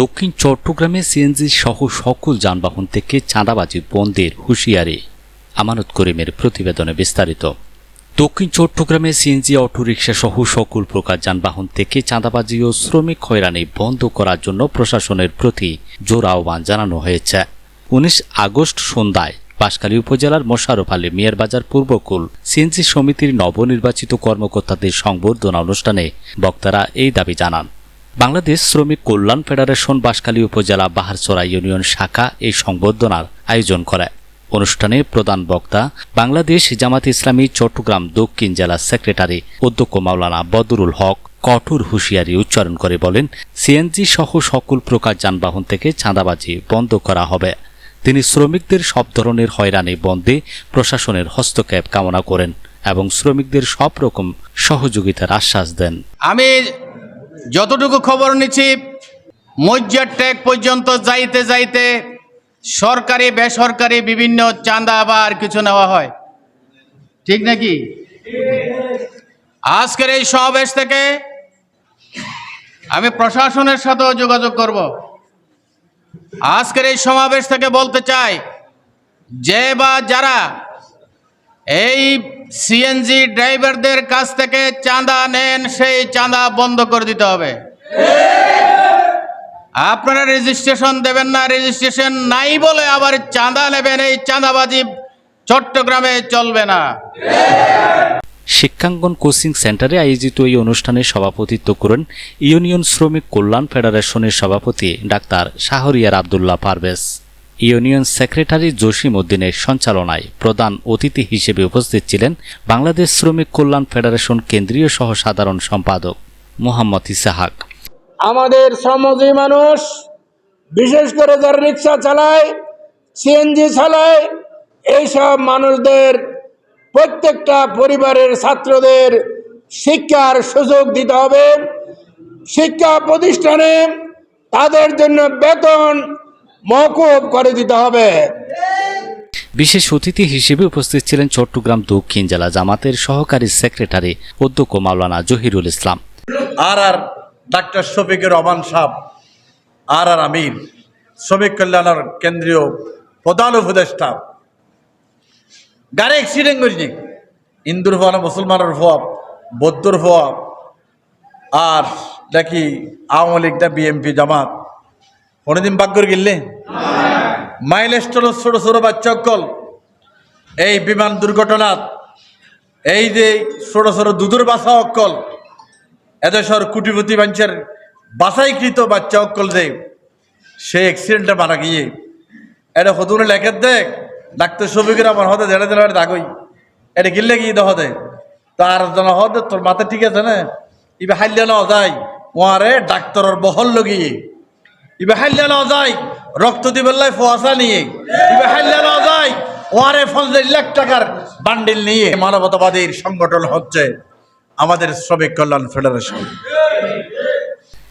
দক্ষিণ চট্টগ্রামে সিএনজি সহ সকল যানবাহন থেকে চাঁদাবাজি বন্ধের হুঁশিয়ারি। আমানত করিমের প্রতিবেদনে বিস্তারিত। দক্ষিণ চট্টগ্রামে সিএনজি, অটোরিকশা সহ সকল প্রকার যানবাহন থেকে চাঁদাবাজি ও শ্রমিক হয়রানি বন্ধ করার জন্য প্রশাসনের প্রতি জোর আহ্বান জানানো হয়েছে। উনিশ আগস্ট সন্ধ্যায় বাঁশখালী উপজেলার মোশারফ আলী মিয়ারবাজার পূর্বকুল সিএনজি সমিতির নবনির্বাচিত কর্মকর্তাদের সংবর্ধনা অনুষ্ঠানে বক্তারা এই দাবি জানান। বাংলাদেশ শ্রমিক কল্যাণ ফেডারেশন বাঁশখালী উপজেলা বাহারচড়া ইউনিয়ন শাখা এই সংবর্ধনার আয়োজন করে। অনুষ্ঠানে প্রধান বক্তা বাংলাদেশ জামাত ইসলামী চট্টগ্রাম দক্ষিণ জেলা সেক্রেটারি অধ্যক্ষ মাওলানা বদরুল হক কঠোর হুঁশিয়ারি উচ্চারণ করে বলেন, সিএনজি সহ সকল প্রকার যানবাহন থেকে চাঁদাবাজি বন্ধ করা হবে। তিনি শ্রমিকদের সব ধরনের হয়রানি বন্ধে প্রশাসনের হস্তক্ষেপ কামনা করেন এবং শ্রমিকদের সব রকম সহযোগিতার আশ্বাস দেন। আমি যতটুকু খবর নিচ্ছি, মজ্জার ট্যাগ পর্যন্ত যাইতে যাইতে সরকারি, বেসরকারি বিভিন্ন চাঁদা আর কিছু নেওয়া হয়। ঠিক নাকি? আজকের এই সমাবেশ থেকে আমি প্রশাসনের সাথেও যোগাযোগ করব। আজকের এই সমাবেশ থেকে বলতে চাই, যে বা যারা এই সিএনজি ড্রাইভারদের কাছ থেকে চাঁদা নেন, সেই চাঁদা বন্ধ করে দিতে হবে। আপনারা রেজিস্ট্রেশন দেবেন না রেজিস্ট্রেশন নাই বলে আবার চাঁদা নেবেন, এই চাঁদাবাজি চট্টগ্রামে চলবে না। শিক্ষাঙ্গন কোচিং সেন্টারে আয়োজিত এই অনুষ্ঠানে সভাপতিত্ব করেন ইউনিয়ন শ্রমিক কল্যাণ ফেডারেশনের সভাপতি doctor Shahriar Abdullah Parvez. Union secretary Jasim উদ্দিনের সঞ্চালনায় প্রধান অতিথি হিসেবে উপস্থিত ছিলেন বাংলাদেশ শ্রমিক কল্যাণ ফেডারেশন কেন্দ্রীয় সহ সাধারণ সম্পাদক মোহাম্মদ ইসাহাক। আমাদের শ্রমজীবী মানুষ, বিশেষ করে যারা রিক্সা চালায় সিএনজি চালায়, এইসব মানুষদের প্রত্যেকটা পরিবারের ছাত্রদের শিক্ষার সুযোগ দিতে হবে। শিক্ষা প্রতিষ্ঠানে তাদের জন্য বেতন মকুব করে দিতে হবে। বিশেষ অতিথি হিসেবে উপস্থিত ছিলেন চট্টগ্রাম দক্ষিণ জেলা জামাতের সহকারী সেক্রেটারি অধ্যক্ষ মাওলানা জহিরুল ইসলাম। আর আর ডাক্তার শফিকুর রহমান সাহ আর আর আমির শ্রমিক কল্যাণের কেন্দ্রীয় প্রধান উপদেষ্টা। গাড়ি অ্যাক্সিডেন্ট করিনি হিন্দুর হওয়া না মুসলমানের হওয়া বৌদ্ধর হওয়া আর নাকি আওয়ামী লীগ না বিএমপি জামাত। কোনোদিন বাক করে গেলে? মাইলেস্টনের ছোট ছোট বাচ্চা অকল। এই বিমান দুর্ঘটনাত, এই যে ছোট ছোট দুধুর বাসা অকল এদেশর কুটিপতি মানুষের বাছাইকৃত বাচ্চা অকল যে, সে অ্যাক্সিডেন্টে মারা গিয়ে। এটা হতুনে লেখের দেখ ডাক্তার শফিকের আমার হতে দেড়ে দেড়ে দাগই। এটা গিললে গিয়ে দে। হদে তার জন হদে তোর মাথা ঠিক আছে না? ইবে হাইলে ন যায়। ওয়ারে ডাক্তারের বহল লগিয়ে। ইবে ন যায়, রক্ত দিবেল্লায় ফোয়াশা নিয়ে। ইবে ন যায়, ওয়ারে পঞ্চাশ লাখ টাকার বান্ডিল নিয়ে মানবতাবাদীর সংগঠন হচ্ছে আমাদের শ্রমিক কল্যাণ ফেডারেশন।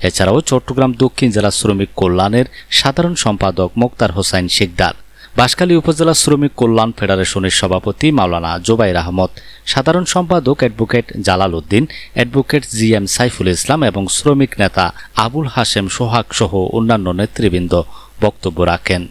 এছাড়াও চট্টগ্রাম দক্ষিণ জেলা শ্রমিক কল্যাণের সাধারণ সম্পাদক মোক্তার হোসাইন শিকদার। বাঁশখালী উপজেলা শ্রমিক কল্যাণ ফেডারেশনের সভাপতি মাওলানা জোবাইর আহমদ, সাধারণ সম্পাদক advocate Jalal Uddin, advocate G M Saiful Islam এবং শ্রমিক নেতা আবুল হাশেম সোহাগ সহ অন্যান্য নেতৃবৃন্দ বক্তব্য রাখেন।